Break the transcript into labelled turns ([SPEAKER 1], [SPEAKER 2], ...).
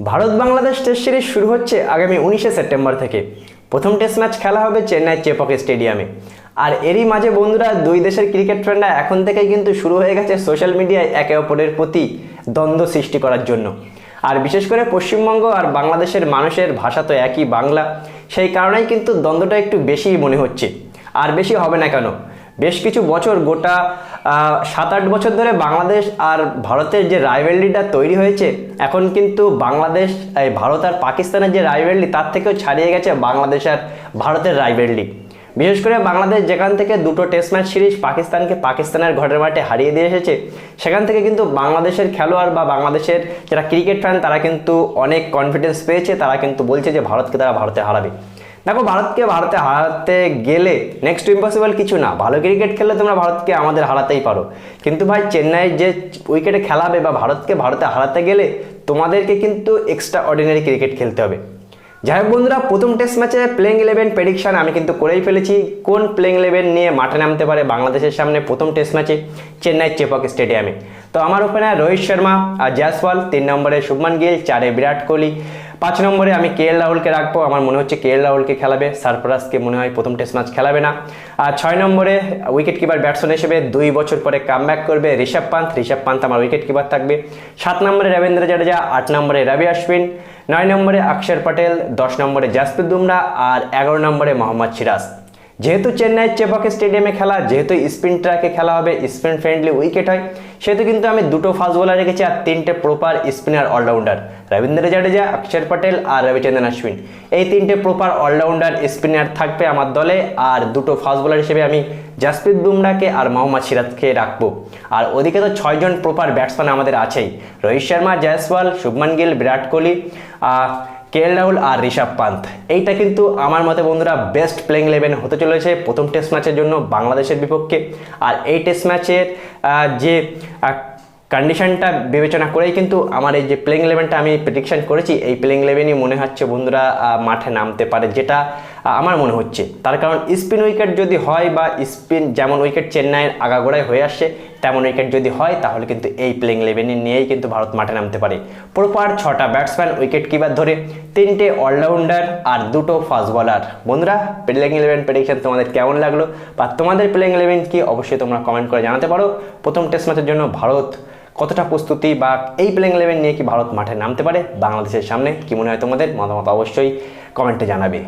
[SPEAKER 1] Bharat Bangladesh test series শুরু হচ্ছে আগামী উনিশে সেপ্টেম্বর থেকে। প্রথম টেস্ট ম্যাচ খেলা হবে চেন্নাই চেপক স্টেডিয়ামে। আর এরই মাঝে বন্ধুরা, দুই দেশের ক্রিকেট ফ্রেন্ডরা এখন থেকেই কিন্তু শুরু হয়ে গেছে সোশ্যাল মিডিয়ায় একে অপরের প্রতি দ্বন্দ্ব সৃষ্টি করার জন্য। আর বিশেষ করে পশ্চিমবঙ্গ আর বাংলাদেশের মানুষের ভাষা তো একই বাংলা, সেই কারণেই কিন্তু দ্বন্দ্বটা একটু বেশিই মনে হচ্ছে। আর বেশি হবে না কেন? বেশ কিছু বছর গোটা সাত আট বছর ধরে বাংলাদেশ আর ভারতের যে রাইভেলরিটা তৈরি হয়েছে, এখন কিন্তু বাংলাদেশ, এই ভারত আর পাকিস্তানের যে রাইভেলরি তার থেকেও ছাড়িয়ে গেছে বাংলাদেশ আর ভারতের রাইভেলরি বিশেষ করে বাংলাদেশ যেখান থেকে দুটো টেস্ট ম্যাচ সিরিজ পাকিস্তানকে পাকিস্তানের ঘরের মাঠে হারিয়ে দিয়ে এসেছে, সেখান থেকে কিন্তু বাংলাদেশের খেলোয়াড় বা বাংলাদেশের যারা ক্রিকেট ফ্যান তারা কিন্তু অনেক কনফিডেন্স পেয়েছে, তারা কিন্তু বলছে যে ভারতকে তারা ভারতে হারাবে। দেখো ভারতকে ভারতে হারাতে গেলে নেক্সট ইম্পসিবল কিছু না। ভালো ক্রিকেট খেললে তোমরা ভারতকে আমাদের হারাতেই পারো। কিন্তু ভাই চেন্নাই যে উইকেটে খেলাবে বা ভারতকে ভারতে হারাতে গেলে তোমাদেরকে কিন্তু এক্সট্রা অর্ডিনারি ক্রিকেট খেলতে হবে। যাই হোক বন্ধুরা, প্রথম টেস্ট ম্যাচে প্লেইং ইলেভেন প্রেডিকশন আমি কিন্তু করেই ফেলেছি। কোন প্লেইং ইলেভেন নিয়ে মাঠে নামতে পারে বাংলাদেশের সামনে প্রথম টেস্ট ম্যাচে চেন্নাই চেপক স্টেডিয়ামে তো আমার ওখানে রোহিত শর্মা আর জয়সওয়াল, তিন নম্বরে শুভমান গিল, চারে বিরাট কোহলি। পাঁচ নম্বরে আমি কে এল রাহুলকে রাখব। আমার মনে হচ্ছে কে এল রাহুলকে খেলাবে। সারফরাজকে মনে হয় প্রথম টেস্ট ম্যাচ খেলাবে না। আর ছয় নম্বরে উইকেট কিপার ব্যাটসম্যান হিসেবে দুই বছর পরে কাম করবে ঋষভ পান্থ। ঋষভ পান্থ আমার উইকেট কিপার থাকবে। সাত নম্বরে রবীন্দ্র জাডেজা, আট নম্বরে রবি অশ্বিন নয় নম্বরে অক্ষর পটেল, দশ নম্বরে জাসপ্রীত দুমরা আর এগারো নম্বরে মোহাম্মদ সিরাজ। যেহেতু চেন্নাই চেপক স্টেডিয়ামে খেলা, যেহেতু স্পিন ট্র্যাকে খেলা হবে স্পিন ফ্রেন্ডলি উইকেট হয়, সেহেতু কিন্তু আমি দুটো ফাস্ট বোলার রেখেছি আর তিনটে proper spinner allrounder Ravindra Jadeja, Axar Patel আর রবিচন্দ্রন অশ্বিন। এই তিনটে প্রপার অলরাউন্ডার স্পিনার থাকবে আমার দলে, আর দুটো ফাস্ট বোলার হিসেবে আমি জাসপ্রীত বুমরাকে আর মোহাম্মদ সিরাজকে রাখব। আর ওদিকে তো ছয়জন প্রপার ব্যাটসম্যান আমাদের আছেই। রোহিত শর্মা জয়সওয়াল শুভমান গিল, বিরাট কোহলি আহ, কে রাহুল আর ঋষভ পান্থ। এইটা কিন্তু আমার মতে বন্ধুরা বেস্ট প্লেইং ইলেভেন হতে চলেছে প্রথম টেস্ট ম্যাচের জন্য বাংলাদেশের বিপক্ষে। আর এই টেস্ট ম্যাচের যে কন্ডিশনটা বিবেচনা করেই কিন্তু আমার এই যে প্লেইং ইলেভেনটা আমি প্রেডিকশন করেছি এই প্লেইং ইলেভেনই মনে হচ্ছে বন্ধুরা মাঠে নামতে পারে যেটা আমার মনে হচ্ছে। তার কারণ স্পিন উইকেট যদি হয় বা স্পিন যেমন উইকেট চেন্নাইয়ের আগাগোড়ায় হয়ে আসছে তেমন উইকেট যদি হয়, তাহলে কিন্তু এই প্লেইং ইলেভেনে নিয়েই কিন্তু ভারত মাঠে নামতে পারে। প্রপার ছটা ব্যাটসম্যান উইকেট কিপার ধরে তিনটে অলরাউন্ডার আর দুটো ফাস্ট বলার বন্ধুরা প্লেইং ইলেভেন প্রেডিকশন তোমাদের কেমন লাগল বা তোমাদের প্লেইং ইলেভেন কি অবশ্যই তোমরা কমেন্ট করে জানাতে পারো। প্রথম টেস্ট ম্যাচের জন্য ভারত কতটা প্রস্তুতি বা এই প্লেইং ইলেভেন নিয়ে কি ভারত মাঠে নামতে পারে? বাংলাদেশের সামনে কি মনে হয় তোমাদের? মতামত অবশ্যই কমেন্টে জানাবে।